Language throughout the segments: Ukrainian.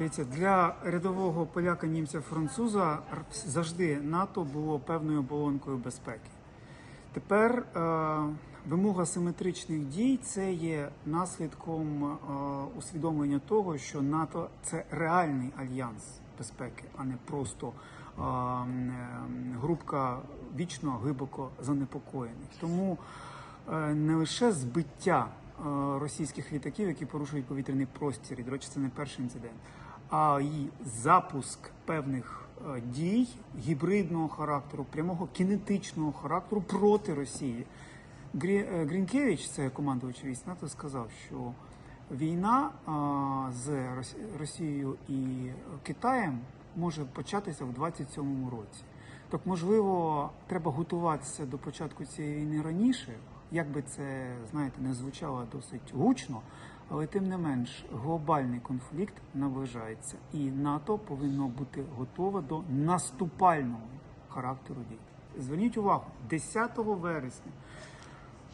Дивіться, для рядового поляка, німця, француза завжди НАТО було певною оболонкою безпеки. Тепер е, вимога симетричних дій це є наслідком е, усвідомлення того, що НАТО це реальний альянс безпеки, а не просто е, е, групка вічно глибоко занепокоєних. Тому е, не лише збиття е, російських літаків, які порушують повітряний простір, і, до речі, це не перший інцидент, а й запуск певних е, дій гібридного характеру, прямого кінетичного характеру проти Росії. Е, Грінкевич, це командувач військ НАТО, сказав, що війна з Росією і Китаєм може початися в 27-му році. Так, можливо, треба готуватися до початку цієї війни раніше, як би це, знаєте, не звучало досить гучно, але тим не менш глобальний конфлікт наближається, і НАТО повинно бути готове до наступального характеру дій. Зверніть увагу, 10 вересня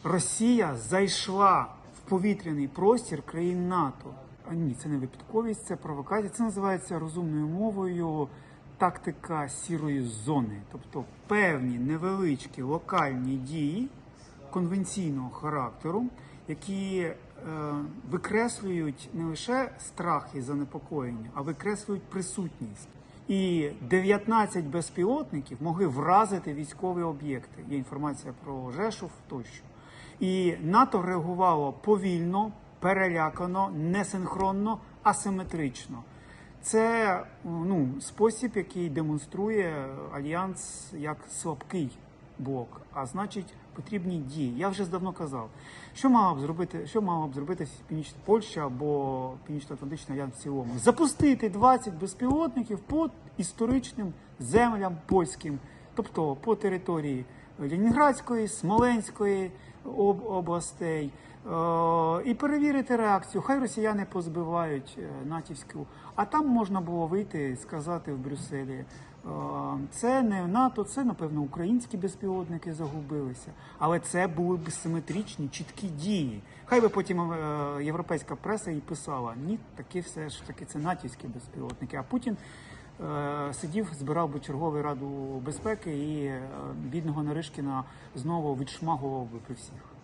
Росія зайшла в повітряний простір країн НАТО. А ні, це не випадковість, це провокація. Це називається розумною мовою тактика сірої зони, тобто певні невеличкі локальні дії конвенційного характеру, які е, викреслюють не лише страх і занепокоєння, а викреслюють присутність. І 19 безпілотників могли вразити військові об'єкти. Є інформація про Жешув тощо. І НАТО реагувало повільно, перелякано, несинхронно, асиметрично. Це ну, спосіб, який демонструє альянс як слабкий блок, а значить потрібні дії. Я вже давно казав, що мала б зробити, що мала б зробити Північна Польща або Північно-Атлантичний альянс в цілому? Запустити 20 безпілотників по історичним землям польським, тобто по території Ленінградської, Смоленської об- областей. Е, І перевірити реакцію. Хай росіяни позбивають е, натівську. А там можна було вийти і сказати в Брюсселі. е, Це не НАТО, це напевно українські безпілотники загубилися. Але це були б симетричні, чіткі дії. Хай би потім європейська преса і писала: ні, таки все ж таки це натівські безпілотники. А Путін сидів, збирав би чергову раду безпеки і е, бідного Наришкіна знову відшмагував би при всіх.